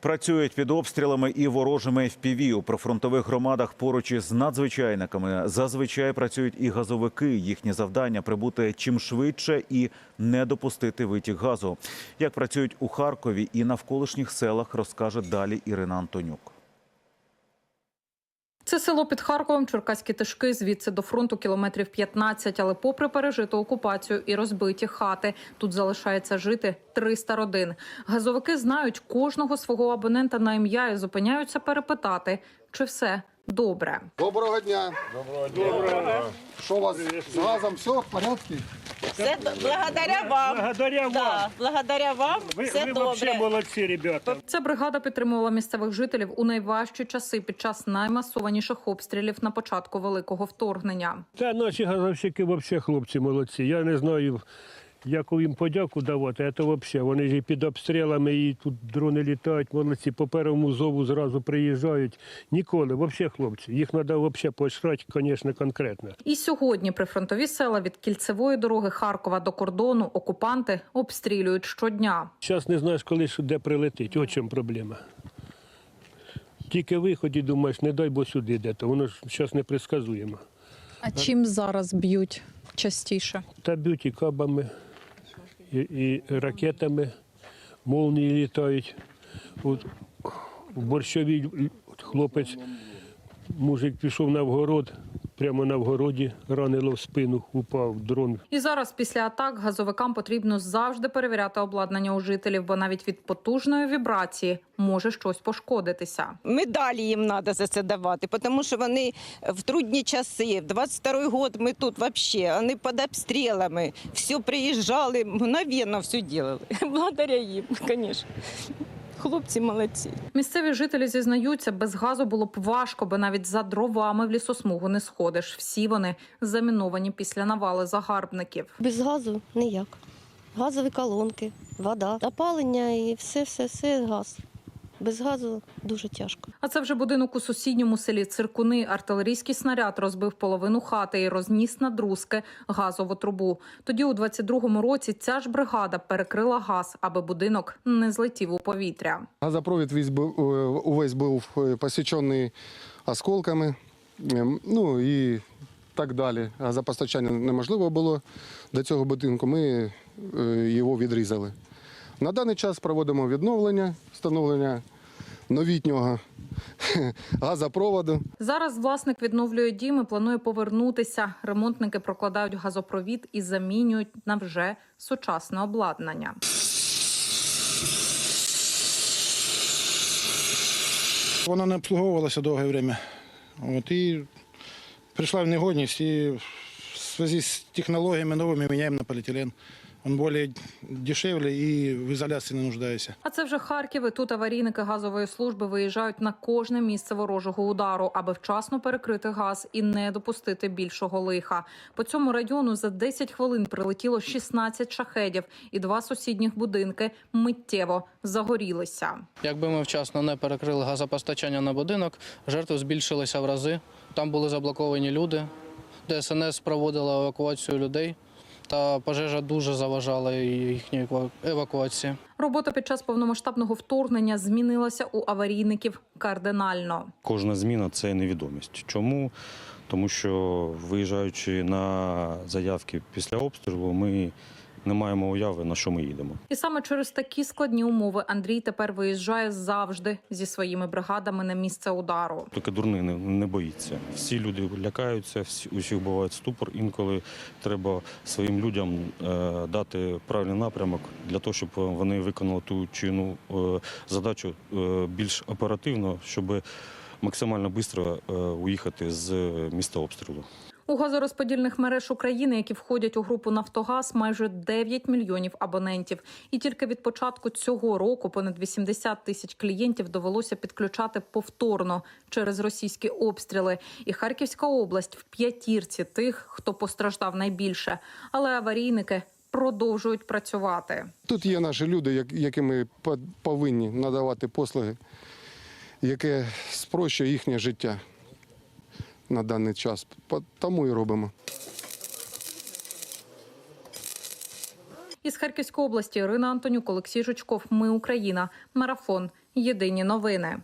Працюють під обстрілами і ворожими FPV. у прифронтових громадах поруч із надзвичайниками. Зазвичай працюють і газовики. Їхнє завдання прибути чим швидше і не допустити витік газу. Як працюють у Харкові і навколишніх селах, розкаже далі Ірина Антонюк. Це село під Харковом, Черкаські Тишки, звідси до фронту кілометрів 15, але попри пережиту окупацію і розбиті хати, тут залишається жити 300 родин. Газовики знають кожного свого абонента на ім'я і зупиняються перепитати, чи все добре. Доброго дня. Доброго дня. Що у вас з газом все в порядку? Все д- благодаря вам. Благодаря вам. Да, благодаря вам Вы, все вы добре. вообще молодцы, ребята. Ця бригада підтримувала місцевих жителів у найважчі часи під час наймасованіших обстрілів на початку великого вторгнення. Та наші газовщики взагалі хлопці молодці. Я не знаю, яку їм подяку давати, а то взагалі. Вони ж і під обстрілами, і тут дрони літають, молодці. По першому зову зразу приїжджають. Ніколи, взагалі хлопці. Їх треба взагалі поощрати, звісно, конкретно. І сьогодні прифронтові села від кільцевої дороги Харкова до кордону окупанти обстрілюють щодня. Зараз не знаєш, коли де прилетить. От в чому проблема. Тільки виход і думаєш, не дай бо сюди йде, то воно ж зараз непредсказуємо. А чим зараз б'ють частіше? Та б'ють і кабами, і, і ракетами, молнії літають. От, в борщовій хлопець, мужик пішов на вгород, прямо на вгороді ранило в спину, упав дрон. І зараз після атак газовикам потрібно завжди перевіряти обладнання у жителів, бо навіть від потужної вібрації може щось пошкодитися. Медалі їм треба за це давати, тому що вони в трудні часи. В 22-й год ми тут взагалі, вони під обстрілами. Все приїжджали, мгновенно все робили. Благодаря їм, звісно. Хлопці молодці. Місцеві жителі зізнаються, без газу було б важко, бо навіть за дровами в лісосмугу не сходиш. Всі вони заміновані після навали загарбників. Без газу ніяк. Газові колонки, вода, опалення і все, все, все газ. Без газу дуже тяжко. А це вже будинок у сусідньому селі Циркуни. Артилерійський снаряд розбив половину хати і розніс на друзки газову трубу. Тоді, у 22-му році, ця ж бригада перекрила газ, аби будинок не злетів у повітря. Газопровід е, увесь був е, посічений осколками, ем, ну і так далі. Газопостачання неможливо було до цього будинку, ми е, його відрізали. На даний час проводимо відновлення, встановлення новітнього газопроводу. Зараз власник відновлює дім і планує повернутися. Ремонтники прокладають газопровід і замінюють на вже сучасне обладнання. Вона не обслуговувалася довге время. От, і прийшла в негодність, і в зв'язку з технологіями новими міняємо на поліетилен. Він більш дешевле і в ізоляції не нуждається. А це вже Харків. І Тут аварійники газової служби виїжджають на кожне місце ворожого удару, аби вчасно перекрити газ і не допустити більшого лиха. По цьому району за 10 хвилин прилетіло 16 шахедів, і два сусідніх будинки миттєво загорілися. Якби ми вчасно не перекрили газопостачання на будинок, жертви збільшилися в рази. Там були заблоковані люди. ДСНС проводила евакуацію людей, та пожежа дуже заважала їхній ева- евакуації. Робота під час повномасштабного вторгнення змінилася у аварійників кардинально. Кожна зміна це невідомість. Чому? Тому що виїжджаючи на заявки після обстрілу, ми не маємо уяви, на що ми їдемо. І саме через такі складні умови Андрій тепер виїжджає завжди зі своїми бригадами на місце удару. Тільки дурний не, не боїться. Всі люди лякаються, всі, у всіх буває ступор. Інколи треба своїм людям е, дати правильний напрямок для того, щоб вони виконали ту чи ину е, задачу е, більш оперативно, щоб максимально швидко е, уїхати з міста обстрілу. У газорозподільних мереж України, які входять у групу Нафтогаз, майже 9 мільйонів абонентів. І тільки від початку цього року понад 80 тисяч клієнтів довелося підключати повторно через російські обстріли. І Харківська область в п'ятірці тих, хто постраждав найбільше. Але аварійники продовжують працювати. Тут є наші люди, як- яким ми по- повинні надавати послуги, яке спрощує їхнє життя на даний час. Тому і робимо. Із Харківської області Ірина Антонюк, Олексій Жучков. Ми Україна. Марафон. Єдині новини.